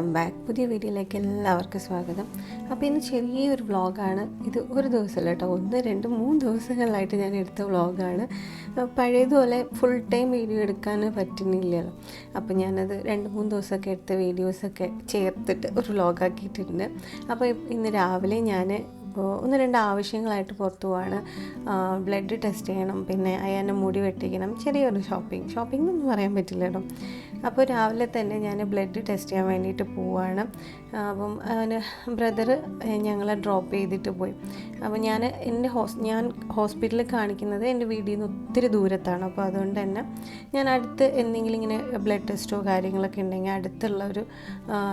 Welcome back. പുതിയ വീഡിയോയിലേക്ക് എല്ലാവർക്കും സ്വാഗതം. അപ്പോൾ ഇന്ന് ചെറിയൊരു വ്ളോഗാണ്. ഇത് ഒരു ദിവസമല്ല കേട്ടോ. ഒന്ന് രണ്ട് മൂന്ന് ദിവസങ്ങളിലായിട്ട് ഞാൻ എടുത്ത വ്ളോഗാണ്. പഴയതുപോലെ ഫുൾ ടൈം വീഡിയോ എടുക്കാൻ പറ്റുന്നില്ലല്ലോ. അപ്പോൾ ഞാനത് രണ്ട് മൂന്ന് ദിവസമൊക്കെ എടുത്ത വീഡിയോസൊക്കെ ചേർത്തിട്ട് ഒരു വ്ളോഗാക്കിയിട്ടുണ്ട്. അപ്പോൾ ഇന്ന് രാവിലെ ഞാൻ അപ്പോൾ ഒന്ന് രണ്ട് ആവശ്യങ്ങളായിട്ട് പുറത്തു പോവാണ്. ബ്ലഡ് ടെസ്റ്റ് ചെയ്യണം. പിന്നെ അയാനെ മുടി വെട്ടിക്കണം. ചെറിയൊരു ഷോപ്പിംഗ് ഷോപ്പിംഗ് എന്നൊന്നും പറയാൻ പറ്റില്ല കേട്ടോ. അപ്പോൾ രാവിലെ തന്നെ ഞാൻ ബ്ലഡ് ടെസ്റ്റ് ചെയ്യാൻ വേണ്ടിയിട്ട് പോവാണ്. അപ്പം അവന് ബ്രദർ ഞങ്ങളെ ഡ്രോപ്പ് ചെയ്തിട്ട് പോയി. അപ്പോൾ ഞാൻ എന്റെ ഹോസ് ഞാൻ ഹോസ്പിറ്റലിൽ കാണിക്കുന്നത് എന്റെ വീട്ടിൽ നിന്ന് ഒത്തിരി ദൂരത്താണ്. അപ്പോൾ അതുകൊണ്ട് തന്നെ ഞാൻ അടുത്ത് എന്തെങ്കിലും ഇങ്ങനെ ബ്ലഡ് ടെസ്റ്റോ കാര്യങ്ങളൊക്കെ ഉണ്ടെങ്കിൽ അടുത്തുള്ള ഒരു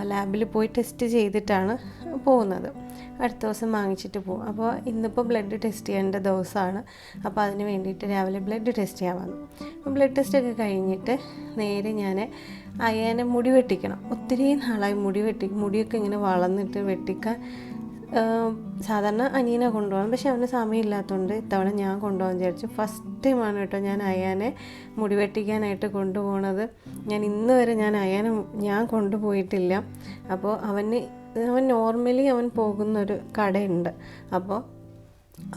ലാബിൽ പോയി ടെസ്റ്റ് ചെയ്തിട്ടാണ് പോകുന്നത്. അടുത്ത ദിവസം വാങ്ങിച്ചിട്ട് പോകും അപ്പോൾ ഇന്നിപ്പോൾ ബ്ലഡ് ടെസ്റ്റ് ചെയ്യേണ്ട ദിവസമാണ്. അപ്പോൾ അതിന് വേണ്ടിയിട്ട് രാവിലെ ബ്ലഡ് ടെസ്റ്റ് ചെയ്യാൻ വന്നു. ബ്ലഡ് ടെസ്റ്റൊക്കെ കഴിഞ്ഞിട്ട് നേരെ ഞാൻ അയ്യാനെ മുടി വെട്ടിക്കണം. ഒത്തിരി നാളായി മുടി വെട്ടി മുടിയൊക്കെ ഇങ്ങനെ വളർന്നിട്ട് വെട്ടിക്കാൻ സാധാരണ അനിയനെ കൊണ്ടുപോകണം. പക്ഷെ അവന് സമയമില്ലാത്തതുകൊണ്ട് ഇത്തവണ ഞാൻ കൊണ്ടുപോകാൻ വിചാരിച്ചു. ഫസ്റ്റ് ടൈമാണ് കേട്ടോ ഞാൻ അയാനെ മുടി വെട്ടിക്കാനായിട്ട് കൊണ്ടുപോകണത് ഞാൻ ഇന്ന് വരെ ഞാൻ അയാനെ ഞാൻ കൊണ്ടുപോയിട്ടില്ല. അപ്പോൾ അവന് അവൻ നോർമലി അവൻ പോകുന്നൊരു കടയുണ്ട്. അപ്പോൾ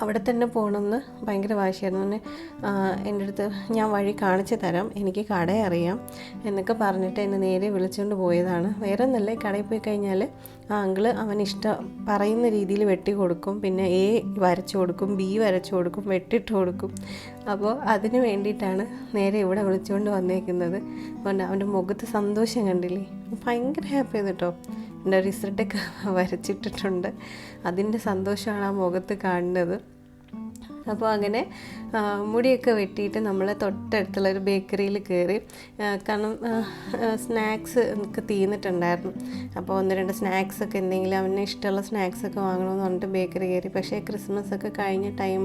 അവിടെ തന്നെ പോകണമെന്ന് ഭയങ്കര വാശിയായിരുന്നു. എന്നെ എന്റെ അടുത്ത് ഞാൻ വഴി കാണിച്ചു തരാം എനിക്ക് കട അറിയാം എന്നൊക്കെ പറഞ്ഞിട്ട് എന്നെ നേരെ വിളിച്ചുകൊണ്ട് പോയതാണ്. വേറെ ഒന്നല്ല കടയിൽ പോയി കഴിഞ്ഞാൽ ആ അങ്കിൾ അവൻ ഇഷ്ടം പറയുന്ന രീതിയിൽ വെട്ടി കൊടുക്കും. പിന്നെ എ വരച്ചു കൊടുക്കും ബി വരച്ചു കൊടുക്കും വെട്ടിട്ട് കൊടുക്കും. അപ്പോൾ അതിന് വേണ്ടിയിട്ടാണ് നേരെ ഇവിടെ വിളിച്ചുകൊണ്ട് വന്നേക്കുന്നത്. അതുകൊണ്ട് അവന്റെ മുഖത്ത് സന്തോഷം കണ്ടില്ലേ? ഭയങ്കര ഹാപ്പി ആയിരുന്നു കേട്ടോ. എന്റെ റിസൾട്ടൊക്കെ വരച്ചിട്ടിട്ടുണ്ട്. അതിന്റെ സന്തോഷമാണ് ആ മുഖത്ത് കാണുന്നത്. അപ്പോൾ അങ്ങനെ മുടിയൊക്കെ വെട്ടിയിട്ട് നമ്മൾ തൊട്ടടുത്തുള്ള ഒരു ബേക്കറിയിൽ കയറി കാരണം സ്നാക്സ് ഒക്കെ തീർന്നിട്ടുണ്ടായിരുന്നു. അപ്പോൾ ഒന്ന് രണ്ട് സ്നാക്സ് ഒക്കെ എന്തെങ്കിലും അവന് ഇഷ്ടമുള്ള സ്നാക്സ് ഒക്കെ വാങ്ങണമെന്ന് പറഞ്ഞിട്ട് ബേക്കറി കയറി. പക്ഷേ ക്രിസ്മസ് ഒക്കെ കഴിഞ്ഞ ടൈം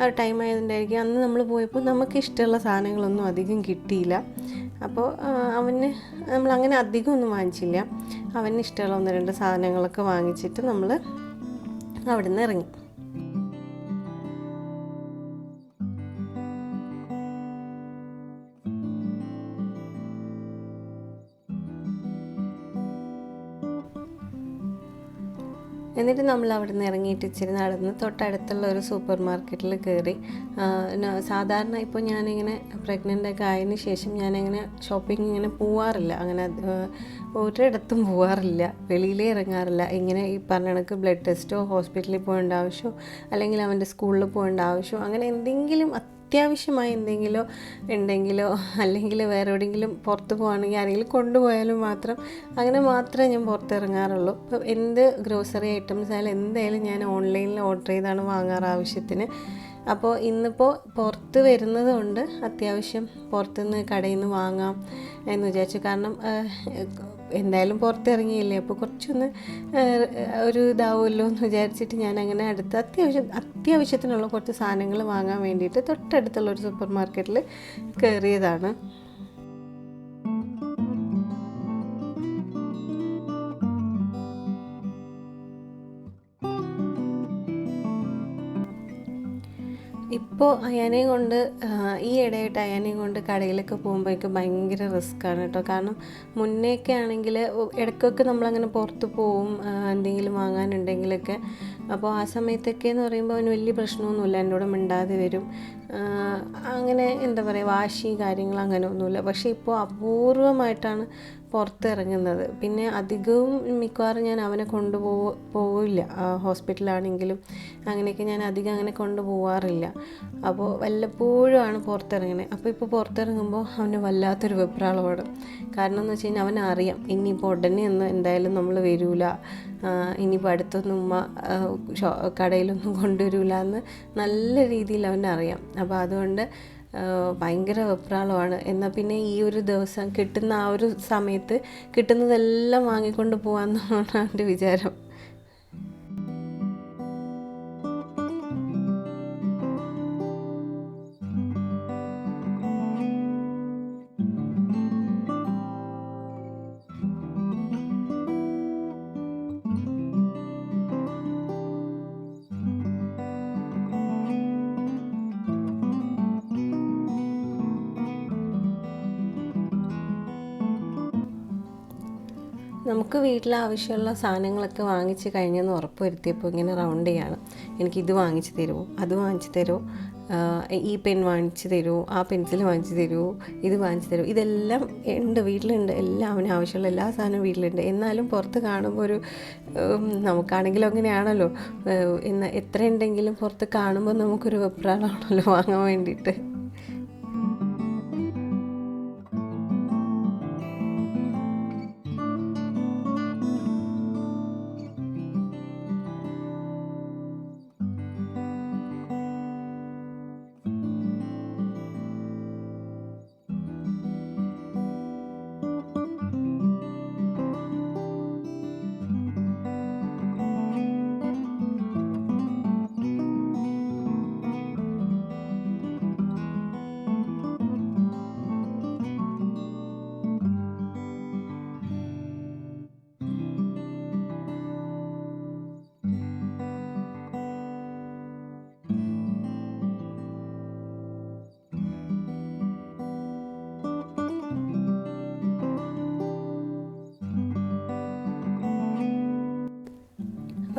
ആ ടൈം ആയതുകൊണ്ടായിരിക്കും അന്ന് നമ്മൾ പോയപ്പോൾ നമുക്ക് ഇഷ്ടമുള്ള സാധനങ്ങളൊന്നും അധികം കിട്ടിയില്ല. അപ്പോൾ അവന് നമ്മൾ അങ്ങനെ അധികം ഒന്നും വാങ്ങിച്ചില്ല. അവന് ഇഷ്ടമുള്ള ഒന്ന് രണ്ട് സാധനങ്ങളൊക്കെ വാങ്ങിച്ചിട്ട് നമ്മൾ അവിടെ നിന്ന് ഇറങ്ങി. എന്നിട്ട് നമ്മൾ അവിടെ നിന്ന് ഇറങ്ങിയിട്ട് ഇച്ചിരി നടന്ന് തൊട്ടടുത്തുള്ള ഒരു സൂപ്പർ മാർക്കറ്റിൽ കയറി സാധാരണ ഇപ്പോൾ ഞാനിങ്ങനെ പ്രഗ്നന്റ് ഒക്കെ ആയതിന് ശേഷം ഞാനിങ്ങനെ ഷോപ്പിംഗ് ഇങ്ങനെ പോവാറില്ല. അങ്ങനെ ഒരിടത്തും പോവാറില്ല. വെളിയിലേ ഇറങ്ങാറില്ല. ഇങ്ങനെ ഈ പറഞ്ഞ കണക്ക് ബ്ലഡ് ടെസ്റ്റോ ഹോസ്പിറ്റലിൽ പോകേണ്ട ആവശ്യമോ അല്ലെങ്കിൽ അവന്റെ സ്കൂളിൽ പോകേണ്ട ആവശ്യമോ അങ്ങനെ എന്തെങ്കിലും അത്യാവശ്യമായി എന്തെങ്കിലും ഉണ്ടെങ്കിലോ അല്ലെങ്കിൽ വേറെ എവിടെയെങ്കിലും പുറത്ത് പോകുകയാണെങ്കിൽ ആരെങ്കിലും കൊണ്ടുപോയാലും മാത്രം അങ്ങനെ മാത്രമേ ഞാൻ പുറത്തിറങ്ങാറുള്ളൂ. ഇപ്പോൾ എന്ത് ഗ്രോസറി ഐറ്റംസ് ആയാലും എന്തായാലും ഞാൻ ഓൺലൈനിൽ ഓർഡർ ചെയ്താണ് വാങ്ങാറ് ആവശ്യത്തിന്. അപ്പോൾ ഇന്നിപ്പോൾ പുറത്ത് വരുന്നത് കൊണ്ട് അത്യാവശ്യം പുറത്തുനിന്ന് കടയിൽ നിന്ന് വാങ്ങാം എന്ന് വിചാരിച്ചു. കാരണം എന്തായാലും പുറത്തിറങ്ങിയില്ലേ? അപ്പോൾ കുറച്ചൊന്ന് ഒരു ഇതാവുമല്ലോ എന്ന് വിചാരിച്ചിട്ട് ഞാൻ അങ്ങനെ അടുത്ത് അത്യാവശ്യം അത്യാവശ്യത്തിനുള്ള കുറച്ച് സാധനങ്ങൾ വാങ്ങാൻ വേണ്ടിയിട്ട് തൊട്ടടുത്തുള്ള ഒരു സൂപ്പർ മാർക്കറ്റിൽ കയറിയതാണ്. ഇപ്പോൾ അയാനെയും കൊണ്ട് ഈ ഇടയായിട്ട് അയാനെയും കൊണ്ട് കടയിലൊക്കെ പോകുമ്പോഴേക്ക് ഭയങ്കര റിസ്ക്കാണ് കേട്ടോ. കാരണം മുന്നേയൊക്കെ ആണെങ്കിൽ ഇടയ്ക്കൊക്കെ നമ്മളങ്ങനെ പുറത്ത് പോവും എന്തെങ്കിലും വാങ്ങാനുണ്ടെങ്കിലൊക്കെ. അപ്പോൾ ആ സമയത്തൊക്കെ എന്ന് പറയുമ്പോൾ അവന് വലിയ പ്രശ്നമൊന്നുമില്ല എന്റെ കൂടെ മിണ്ടാതെ വരും. അങ്ങനെ എന്താ പറയുക വാശി കാര്യങ്ങൾ അങ്ങനെ ഒന്നുമില്ല. പക്ഷേ ഇപ്പോൾ അപൂർവമായിട്ടാണ് പുറത്തിറങ്ങുന്നത്. പിന്നെ അധികവും മിക്കവാറും ഞാൻ അവനെ കൊണ്ടുപോ പോവില്ല. ഹോസ്പിറ്റലാണെങ്കിലും അങ്ങനെയൊക്കെ ഞാൻ അധികം അങ്ങനെ കൊണ്ടുപോവാറില്ല അപ്പോൾ വല്ലപ്പോഴുമാണ് പുറത്തിറങ്ങണത് അപ്പോൾ ഇപ്പോൾ പുറത്തിറങ്ങുമ്പോൾ അവന് വല്ലാത്തൊരു വെപ്രാളമാണ്. കാരണം എന്ന് വെച്ച് കഴിഞ്ഞാൽ അവനറിയാം ഇനിയിപ്പോൾ ഉടനെ ഒന്നും എന്തായാലും നമ്മൾ വരൂല. ഇനിയിപ്പോൾ അടുത്തൊന്നും ഉമ്മ കടയിലൊന്നും കൊണ്ടുവരില്ല എന്ന് നല്ല രീതിയിൽ അവനറിയാം അപ്പോൾ അതുകൊണ്ട് ഭയങ്കര വെപ്രാളമാണ്. എന്നാൽ പിന്നെ ഈ ഒരു ദിവസം കിട്ടുന്ന ആ ഒരു സമയത്ത് കിട്ടുന്നതെല്ലാം വാങ്ങിക്കൊണ്ട് പോകാമെന്നാണ് അവന്റെ വിചാരം. നമുക്ക് വീട്ടിൽ ആവശ്യമുള്ള സാധനങ്ങളൊക്കെ വാങ്ങിച്ച് കഴിഞ്ഞെന്ന് ഉറപ്പ് വരുത്തിയപ്പോൾ ഇങ്ങനെ റൗണ്ട് ചെയ്യാണ്. എനിക്ക് ഇത് വാങ്ങിച്ച് തരുമോ അത് വാങ്ങിച്ച് തരുമോ ഈ പെൻ വാങ്ങിച്ച് തരുമോ ആ പെൻസിൽ വാങ്ങിച്ച് തരുമോ ഇത് വാങ്ങിച്ച് തരുമോ ഇതെല്ലാം ഉണ്ട് വീട്ടിലുണ്ട്. എല്ലാം അവന് ആവശ്യമുള്ള എല്ലാ സാധനവും വീട്ടിലുണ്ട്. എന്നാലും പുറത്ത് കാണുമ്പോൾ ഒരു നമുക്കാണെങ്കിലും അങ്ങനെയാണല്ലോ. എന്ന എത്ര ഉണ്ടെങ്കിലും പുറത്ത് കാണുമ്പോൾ നമുക്കൊരു വെപ്രാളമാണല്ലോ വാങ്ങാൻ വേണ്ടിയിട്ട്.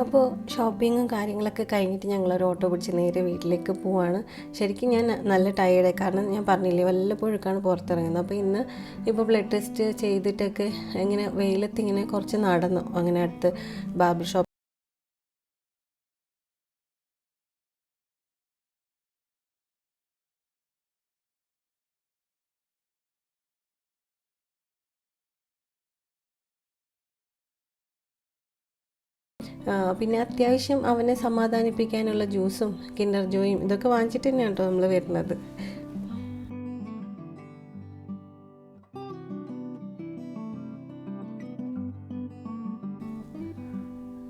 അപ്പോൾ ഷോപ്പിങ്ങും കാര്യങ്ങളൊക്കെ കഴിഞ്ഞിട്ട് ഞങ്ങൾ ഒരു ഓട്ടോ പിടിച്ച് നേരെ വീട്ടിലേക്ക് പോവാണ്. ശരിക്കും ഞാൻ നല്ല ടയേർഡായി കാരണം ഞാൻ പറഞ്ഞില്ലേ വല്ലപ്പോഴൊക്കെയാണ് പുറത്തിറങ്ങുന്നത്. അപ്പോൾ ഇന്ന് ഇപ്പോൾ ബ്ലഡ് ടെസ്റ്റ് ചെയ്തിട്ടൊക്കെ ഇങ്ങനെ വെയിലത്ത് ഇങ്ങനെ കുറച്ച് നടന്നു. അങ്ങനെ അടുത്ത് ബാർബർ ഷോപ്പ് പിന്നെ അത്യാവശ്യം അവനെ സമാധാനിപ്പിക്കാനുള്ള ജ്യൂസും കിൻഡർ ജോയും ഇതൊക്കെ വാങ്ങിച്ചിട്ട് തന്നെയാണ് കേട്ടോ നമ്മൾ വരുന്നത്.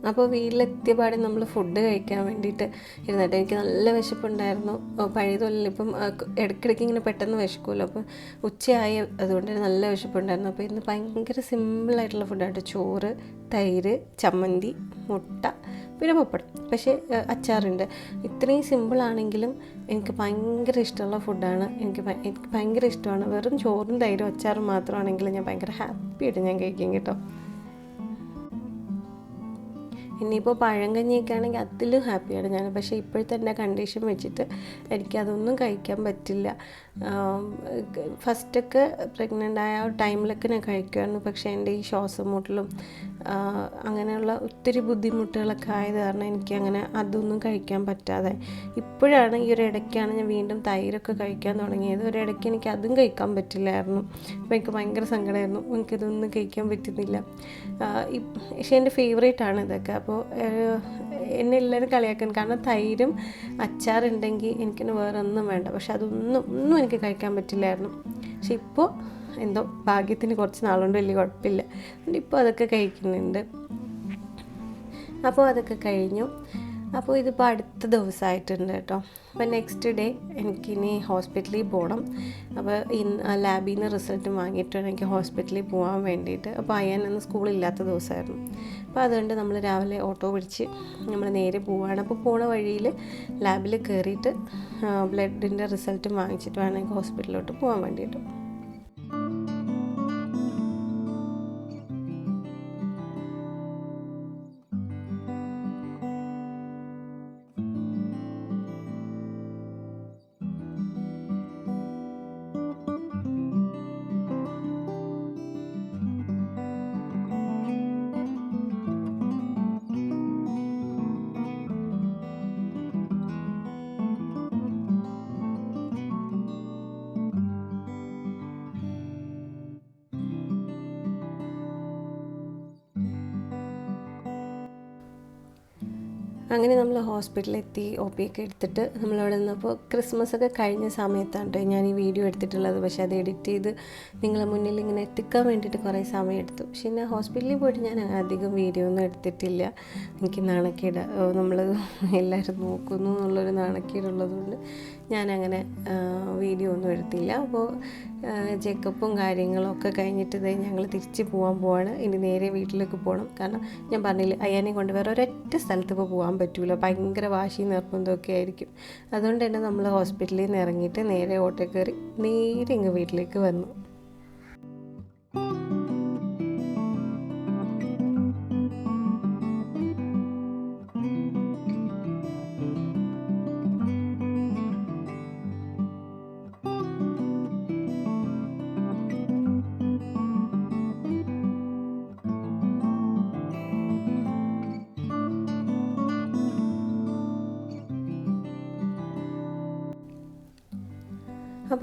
അപ്പോൾ വീട്ടിലെത്തിയപാടെ നമ്മൾ ഫുഡ് കഴിക്കാൻ വേണ്ടിയിട്ട് ഇരുന്നിട്ട് എനിക്ക് നല്ല വിശപ്പുണ്ടായിരുന്നു. പഴയതുപോലെ ഇപ്പം ഇടയ്ക്കിടയ്ക്ക് ഇങ്ങനെ പെട്ടെന്ന് വിശക്കുമല്ലോ അപ്പോൾ ഉച്ചയായി അതുകൊണ്ട് നല്ല വിശപ്പുണ്ടായിരുന്നു. അപ്പോൾ ഇന്ന് ഭയങ്കര സിമ്പിളായിട്ടുള്ള ഫുഡായിട്ട് ചോറ് തൈര് ചമ്മന്തി മുട്ട പിന്നെ പപ്പടം. പക്ഷേ അച്ചാറുണ്ട്. ഇത്രയും സിമ്പിളാണെങ്കിലും എനിക്ക് ഭയങ്കര ഇഷ്ടമുള്ള ഫുഡാണ് എനിക്ക് എനിക്ക് ഭയങ്കര ഇഷ്ടമാണ്. വെറും ചോറും തൈരും അച്ചാറും മാത്രമാണെങ്കിലും ഞാൻ ഭയങ്കര ഹാപ്പിയായിട്ട് ഞാൻ കഴിക്കും കേട്ടോ. ഇനിയിപ്പോൾ പഴങ്കഞ്ഞിയൊക്കെ ആണെങ്കിൽ അതിലും ഹാപ്പിയാണ് ഞാൻ. പക്ഷേ ഇപ്പോഴത്തെ എന്റെ കണ്ടീഷൻ വെച്ചിട്ട് എനിക്കതൊന്നും കഴിക്കാൻ പറ്റില്ല. ഫസ്റ്റൊക്കെ പ്രഗ്നന്റ് ആയ ടൈമിലൊക്കെ ഞാൻ കഴിക്കുമായിരുന്നു. പക്ഷേ എന്റെ ഈ ശ്വാസം മുട്ടലും അങ്ങനെയുള്ള ഒത്തിരി ബുദ്ധിമുട്ടുകളൊക്കെ ആയത് കാരണം എനിക്ക് അങ്ങനെ അതൊന്നും കഴിക്കാൻ പറ്റാതെ. ഇപ്പോഴാണ് ഈ ഒരു ഇടയ്ക്കാണ് ഞാൻ വീണ്ടും തൈരൊക്കെ കഴിക്കാൻ തുടങ്ങിയത്. ഒരിടയ്ക്ക് എനിക്ക് അതും കഴിക്കാൻ പറ്റില്ലായിരുന്നു. അപ്പോൾ എനിക്ക് ഭയങ്കര സങ്കടമായിരുന്നു. എനിക്കിതൊന്നും കഴിക്കാൻ പറ്റുന്നില്ല. പക്ഷേ എന്റെ ഫേവറേറ്റ് ആണ് ഇതൊക്കെ. അപ്പോൾ എന്നെ എല്ലാവരും കളിയാക്കാൻ. കാരണം തൈരും അച്ചാറുണ്ടെങ്കിൽ എനിക്കിന് വേറെ ഒന്നും വേണ്ട. പക്ഷെ അതൊന്നും ഒന്നും എനിക്ക് കഴിക്കാൻ പറ്റില്ലായിരുന്നു. പക്ഷെ ഇപ്പോൾ എന്തോ ഭാഗ്യത്തിന് കുറച്ച് നാളുകൊണ്ട് വലിയ കുഴപ്പമില്ല. ഇപ്പോൾ അതൊക്കെ കഴിക്കുന്നുണ്ട്. അപ്പോൾ അതൊക്കെ കഴിഞ്ഞു. അപ്പോൾ ഇതിപ്പോൾ അടുത്ത ദിവസമായിട്ടുണ്ട് കേട്ടോ. അപ്പോൾ നെക്സ്റ്റ് ഡേ എനിക്കിനി ഹോസ്പിറ്റലിൽ പോകണം അപ്പോൾ ഇന്ന് ലാബിൽ നിന്ന് റിസൾട്ട് വാങ്ങിയിട്ട് എനിക്ക് ഹോസ്പിറ്റലിൽ പോകാൻ വേണ്ടിയിട്ട്. അപ്പോൾ അയ്യാൻ അന്ന് സ്കൂളില്ലാത്ത ദിവസമായിരുന്നു അപ്പോൾ അതുകൊണ്ട് നമ്മൾ രാവിലെ ഓട്ടോ പിടിച്ച് നമ്മൾ നേരെ പോവുകയാണ് അപ്പോൾ പോണ വഴിയിൽ ലാബിൽ കയറിയിട്ട് ബ്ലഡിന്റെ റിസൾട്ട് വാങ്ങിച്ചിട്ട് വേണം എനിക്ക് ഹോസ്പിറ്റലിലോട്ട് പോകാൻ വേണ്ടിയിട്ട്. അങ്ങനെ നമ്മൾ ഹോസ്പിറ്റലിൽ എത്തി ഒ പി ഒക്കെ എടുത്തിട്ട് നമ്മളവിടെ നിന്നപ്പോൾ ക്രിസ്മസ് ഒക്കെ കഴിഞ്ഞ സമയത്താണ് കേട്ടോ ഞാൻ ഈ വീഡിയോ എടുത്തിട്ടുള്ളത്. പക്ഷേ അത് എഡിറ്റ് ചെയ്ത് നിങ്ങളെ മുന്നിൽ ഇങ്ങനെ എത്തിക്കാൻ വേണ്ടിയിട്ട് കുറേ സമയം എടുത്തു. പക്ഷേ ഞാൻ ഹോസ്പിറ്റലിൽ പോയിട്ട് ഞാൻ അധികം വീഡിയോ ഒന്നും എടുത്തിട്ടില്ല. എനിക്ക് നാണക്കേട്. നമ്മൾ എല്ലാവരും നോക്കുന്നു എന്നുള്ളൊരു നാണക്കേടുള്ളതുകൊണ്ട് ഞാനങ്ങനെ വീഡിയോ ഒന്നും എടുത്തില്ല. അപ്പോൾ ചെക്കപ്പും കാര്യങ്ങളൊക്കെ കഴിഞ്ഞിട്ട് ഇതേ ഞങ്ങൾ തിരിച്ച് പോകാൻ പോവാണ്. ഇനി നേരെ വീട്ടിലേക്ക് പോകണം കാരണം ഞാൻ പറഞ്ഞില്ല അയ്യാനെ കൊണ്ട് വേറെ ഒരൊറ്റ സ്ഥലത്ത് ഇപ്പോൾ പോകാൻ പറ്റില്ല ഭയങ്കര വാശി നിർബന്ധമൊക്കെ ആയിരിക്കും. അതുകൊണ്ട് തന്നെ നമ്മൾ ഹോസ്പിറ്റലിൽ നിന്ന് ഇറങ്ങിയിട്ട് നേരെ ഓട്ടോ കയറി നേരെ ഇങ്ങ് വീട്ടിലേക്ക് വന്നു.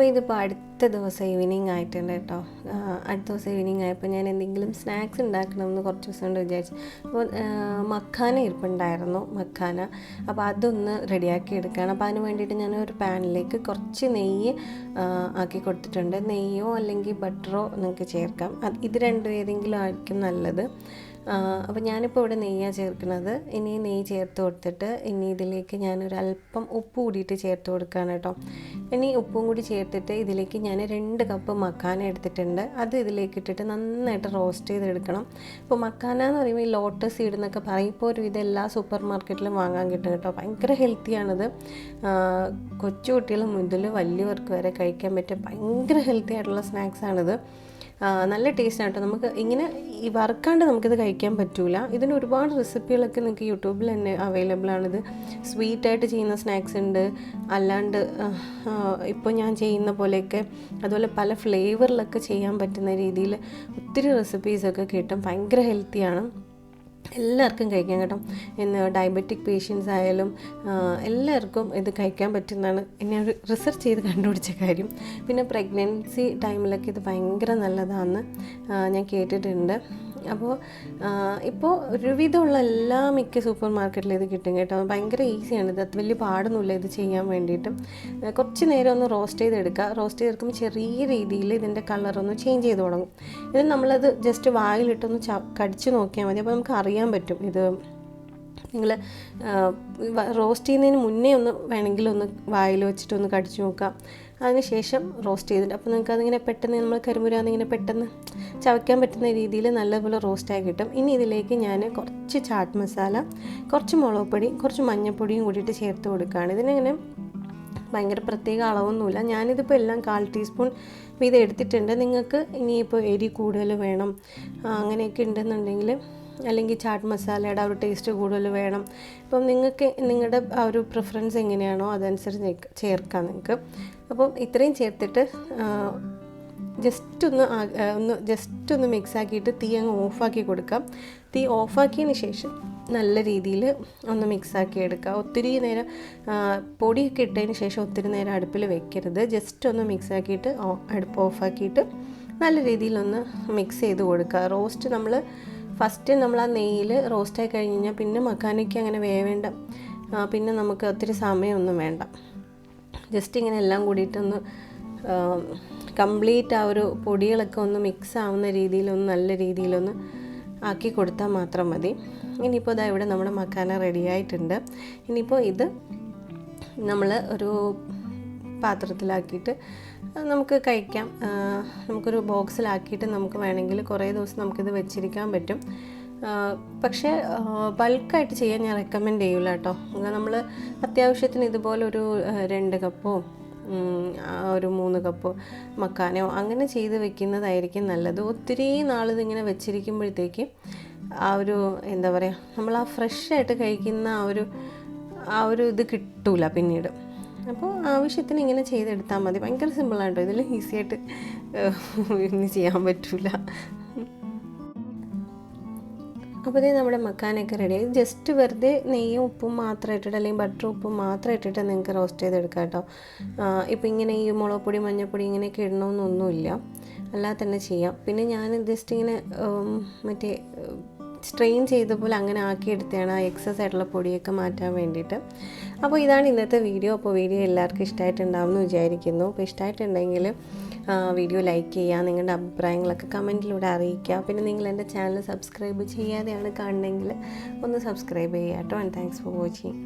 അപ്പോൾ ഇതിപ്പോൾ അടുത്ത ദിവസം ഈവനിങ് ആയിട്ടുണ്ട് കേട്ടോ. അടുത്ത ദിവസം ഈവനിങ് ആയപ്പോൾ ഞാൻ എന്തെങ്കിലും സ്നാക്സ് ഉണ്ടാക്കണമെന്ന് കുറച്ച് ദിവസം കൊണ്ട് വിചാരിച്ചു. അപ്പോൾ മക്കാന ഇരിപ്പുണ്ടായിരുന്നു മക്കാന അപ്പോൾ അതൊന്ന് റെഡിയാക്കി എടുക്കുകയാണ്. അപ്പോൾ അതിന് വേണ്ടിയിട്ട് ഞാൻ ഒരു പാനിലേക്ക് കുറച്ച് നെയ്യ് ആക്കി കൊടുത്തിട്ടുണ്ട്. നെയ്യോ അല്ലെങ്കിൽ ബട്ടറോ നിങ്ങൾക്ക് ചേർക്കാം. ഇത് രണ്ടും ഏതെങ്കിലും ആയിരിക്കും നല്ലത്. അപ്പോൾ ഞാനിപ്പോൾ ഇവിടെ നെയ്യാണ് ചേർക്കുന്നത്. ഇനി നെയ്യ് ചേർത്ത് കൊടുത്തിട്ട് ഇനി ഇതിലേക്ക് ഞാനൊരു അല്പം ഉപ്പ് കൂടിയിട്ട് ചേർത്ത് കൊടുക്കുകയാണ് കേട്ടോ. ഇനി ഉപ്പും കൂടി ചേർത്തിട്ട് ഇതിലേക്ക് ഞാൻ രണ്ട് കപ്പ് മക്കാന എടുത്തിട്ടുണ്ട്. അത് ഇതിലേക്ക് ഇട്ടിട്ട് നന്നായിട്ട് റോസ്റ്റ് ചെയ്തെടുക്കണം. ഇപ്പോൾ മക്കാന എന്ന് പറയുമ്പോൾ ഈ ലോട്ടസ് സീഡ് എന്നൊക്കെ പറയും. ഇപ്പോൾ ഒരു എല്ലാ സൂപ്പർ മാർക്കറ്റിലും വാങ്ങാൻ കിട്ടും കേട്ടോ. ഭയങ്കര ഹെൽത്തിയാണിത് കൊച്ചു കുട്ടികൾ മുതൽ വലിയവർക്ക് വരെ കഴിക്കാൻ പറ്റിയ ഭയങ്കര ഹെൽത്തി ആയിട്ടുള്ള സ്നാക്സാണിത് നല്ല ടേസ്റ്റ് കേട്ടോ. നമുക്ക് ഇങ്ങനെ ഈ വറുക്കാണ്ട് നമുക്കിത് കഴിക്കാൻ പറ്റൂല. ഇതിന് ഒരുപാട് റെസിപ്പികളൊക്കെ നിങ്ങൾക്ക് യൂട്യൂബിൽ തന്നെ അവൈലബിൾ ആണിത് സ്വീറ്റായിട്ട് ചെയ്യുന്ന സ്നാക്സ് ഉണ്ട്. അല്ലാണ്ട് ഇപ്പോൾ ഞാൻ ചെയ്യുന്ന പോലെയൊക്കെ അതുപോലെ പല ഫ്ലേവറിലൊക്കെ ചെയ്യാൻ പറ്റുന്ന രീതിയിൽ ഒത്തിരി റെസിപ്പീസൊക്കെ കിട്ടും. ഭയങ്കര ഹെൽത്തിയാണ് എല്ലാവർക്കും കഴിക്കാം കേട്ടോ. ഇന്ന് ഡയബറ്റിക് പേഷ്യൻസ് ആയാലും എല്ലാവർക്കും ഇത് കഴിക്കാൻ പറ്റുന്നതാണ്. ഞാൻ റിസർച്ച് ചെയ്ത് കണ്ടുപിടിച്ച കാര്യം. പിന്നെ പ്രഗ്നൻസി ടൈമിലൊക്കെ ഇത് ഭയങ്കര നല്ലതാണെന്ന് ഞാൻ കേട്ടിട്ടുണ്ട്. അപ്പോൾ ഇപ്പോൾ ഒരുവിധമുള്ള എല്ലാ മിക്ക സൂപ്പർ മാർക്കറ്റിലും ഇത് കിട്ടും കേട്ടോ. ഭയങ്കര ഈസിയാണ്. ഇത് വലിയ പാടൊന്നുമില്ല ഇത് ചെയ്യാൻ വേണ്ടിയിട്ടും. കുറച്ച് നേരം ഒന്ന് റോസ്റ്റ് ചെയ്തെടുക്കുക. റോസ്റ്റ് ചെയ്തെടുക്കുമ്പോൾ ചെറിയ രീതിയിൽ ഇതിന്റെ കളറൊന്ന് ചേഞ്ച് ചെയ്ത് തുടങ്ങും. ഇത് നമ്മളത് ജസ്റ്റ് വായിലിട്ടൊന്ന് ച കടിച്ച് നോക്കിയാൽ മതി. അപ്പോൾ നമുക്ക് അറിയാൻ പറ്റും. ഇത് നിങ്ങൾ റോസ്റ്റ് ചെയ്യുന്നതിന് മുന്നേ ഒന്ന് വേണമെങ്കിൽ ഒന്ന് വായിൽ വെച്ചിട്ടൊന്ന് കടിച്ചു നോക്കാം അതിനുശേഷം റോസ്റ്റ് ചെയ്തിട്ടുണ്ട്. അപ്പോൾ നിങ്ങൾക്ക് അതിങ്ങനെ പെട്ടെന്ന് നമ്മൾ കരിമുരാന്ന് ഇങ്ങനെ പെട്ടെന്ന് ചവയ്ക്കാൻ പറ്റുന്ന രീതിയിൽ നല്ലപോലെ റോസ്റ്റായി കിട്ടും. ഇനി ഇതിലേക്ക് ഞാൻ കുറച്ച് ചാട്ട് മസാല കുറച്ച് മുളക് പൊടി കുറച്ച് മഞ്ഞൾപ്പൊടിയും കൂടിയിട്ട് ചേർത്ത് കൊടുക്കുകയാണ്. ഇതിനിങ്ങനെ ഭയങ്കര പ്രത്യേക അളവൊന്നുമില്ല. ഞാനിതിപ്പോൾ എല്ലാം കാൽ ടീസ്പൂൺ വീതം എടുത്തിട്ടുണ്ട്. നിങ്ങൾക്ക് ഇനിയിപ്പോൾ എരി കൂടുതൽ വേണം അങ്ങനെയൊക്കെ ഉണ്ടെന്നുണ്ടെങ്കിൽ അല്ലെങ്കിൽ ചാട്ട് മസാലയുടെ ആ ഒരു ടേസ്റ്റ് കൂടുതൽ വേണം. ഇപ്പം നിങ്ങൾക്ക് നിങ്ങളുടെ ആ ഒരു പ്രിഫറൻസ് എങ്ങനെയാണോ അതനുസരിച്ച് ചേർക്കാം നിങ്ങൾക്ക് അപ്പം ഇത്രയും ചേർത്തിട്ട് ജസ്റ്റ് ഒന്ന് ഒന്ന് ജസ്റ്റ് ഒന്ന് മിക്സ് ആക്കിയിട്ട് തീ അങ്ങ് ഓഫാക്കി കൊടുക്കാം. തീ ഓഫാക്കിയതിന് ശേഷം നല്ല രീതിയിൽ ഒന്ന് മിക്സാക്കി എടുക്കുക ഒത്തിരി നേരം പൊടിയൊക്കെ ഇട്ടതിന് ശേഷം ഒത്തിരി നേരം അടുപ്പിൽ വെക്കരുത്. ജസ്റ്റ് ഒന്ന് മിക്സ് ആക്കിയിട്ട് ഓ- അടുപ്പ് ഓഫാക്കിയിട്ട് നല്ല രീതിയിലൊന്ന് മിക്സ് ചെയ്ത് കൊടുക്കുക. റോസ്റ്റ് നമ്മൾ ഫസ്റ്റ് നമ്മൾ ആ നെയ്യിൽ റോസ്റ്റായി കഴിഞ്ഞ് കഴിഞ്ഞാൽ പിന്നെ മക്കാനയ്ക്ക് അങ്ങനെ വേവേണ്ട. പിന്നെ നമുക്ക് ഒത്തിരി സമയമൊന്നും വേണ്ട. ജസ്റ്റ് ഇങ്ങനെ എല്ലാം കൂടിയിട്ടൊന്ന് കംപ്ലീറ്റ് ആ ഒരു പൊടികളൊക്കെ ഒന്ന് മിക്സ് ആവുന്ന രീതിയിലൊന്ന് നല്ല രീതിയിലൊന്ന് ആക്കി കൊടുത്താൽ മാത്രം മതി. ഇനിയിപ്പോൾ ഇതാ ഇവിടെ നമ്മുടെ മക്കാന റെഡി ആയിട്ടുണ്ട്. ഇനിയിപ്പോൾ ഇത് നമ്മൾ ഒരു പാത്രത്തിലാക്കിയിട്ട് നമുക്ക് കഴിക്കാം. നമുക്കൊരു ബോക്സിലാക്കിയിട്ട് നമുക്ക് വേണമെങ്കിൽ കുറേ ദിവസം നമുക്കിത് വെച്ചിരിക്കാൻ പറ്റും. പക്ഷേ ബൾക്കായിട്ട് ചെയ്യാൻ ഞാൻ റെക്കമെൻഡ് ചെയ്യൂല കേട്ടോ. നമ്മൾ അത്യാവശ്യത്തിന് ഇതുപോലെ ഒരു രണ്ട് കപ്പോ ഒരു മൂന്ന് കപ്പ് മക്കാനോ അങ്ങനെ ചെയ്ത് വെക്കുന്നതായിരിക്കും നല്ലത്. ഒത്തിരി നാളിതിങ്ങനെ വെച്ചിരിക്കുമ്പോഴത്തേക്ക് ആ ഒരു എന്താ പറയുക നമ്മൾ ആ ഫ്രഷായിട്ട് കഴിക്കുന്ന ആ ഒരു ആ ഒരു ഇത് കിട്ടൂല പിന്നീട്. അപ്പോൾ ആവശ്യത്തിന് ഇങ്ങനെ ചെയ്തെടുത്താൽ മതി. ഭയങ്കര സിമ്പിളാണ് കേട്ടോ. ഇതിൽ ഈസി ആയിട്ട് ഇനി ചെയ്യാൻ പറ്റില്ല അപ്പോൾ ഇതേ നമ്മുടെ മക്കാനൊക്കെ റെഡി ആയി. ജസ്റ്റ് വെറുതെ നെയ്യും ഉപ്പും മാത്രം ഇട്ടിട്ട് അല്ലെങ്കിൽ ബട്ടർ ഉപ്പും മാത്രം ഇട്ടിട്ട് നിങ്ങൾക്ക് റോസ്റ്റ് ചെയ്തെടുക്കാം കേട്ടോ. ഇപ്പം ഇങ്ങനെ ഈ മുളക് പൊടി മഞ്ഞൾപ്പൊടി ഇങ്ങനെയൊക്കെ ഇടണമെന്നൊന്നുമില്ല അല്ലാതെ തന്നെ ചെയ്യാം. പിന്നെ ഞാൻ ജസ്റ്റ് ഇങ്ങനെ മറ്റേ സ്ട്രെയിൻ ചെയ്ത പോലെ അങ്ങനെ ആക്കി എടുത്തതാണ് ആ എക്സസ് ആയിട്ടുള്ള പൊടിയൊക്കെ മാറ്റാൻ വേണ്ടിയിട്ട്. അപ്പോൾ ഇതാണ് ഇന്നത്തെ വീഡിയോ. അപ്പോൾ വീഡിയോ എല്ലാവർക്കും ഇഷ്ടമായിട്ടുണ്ടാവും എന്ന് വിചാരിക്കുന്നു. അപ്പോൾ ഇഷ്ടമായിട്ടുണ്ടെങ്കിൽ വീഡിയോ ലൈക്ക് ചെയ്യുക നിങ്ങളുടെ അഭിപ്രായങ്ങളൊക്കെ കമന്റിലൂടെ അറിയിക്കുക. പിന്നെ നിങ്ങൾ എന്റെ ചാനൽ സബ്സ്ക്രൈബ് ചെയ്യാതെയാണ് കാണണമെങ്കിൽ ഒന്ന് സബ്സ്ക്രൈബ് ചെയ്യുക. കേട്ടോ ആൻഡ് താങ്ക്സ് ഫോർ വാച്ചിങ്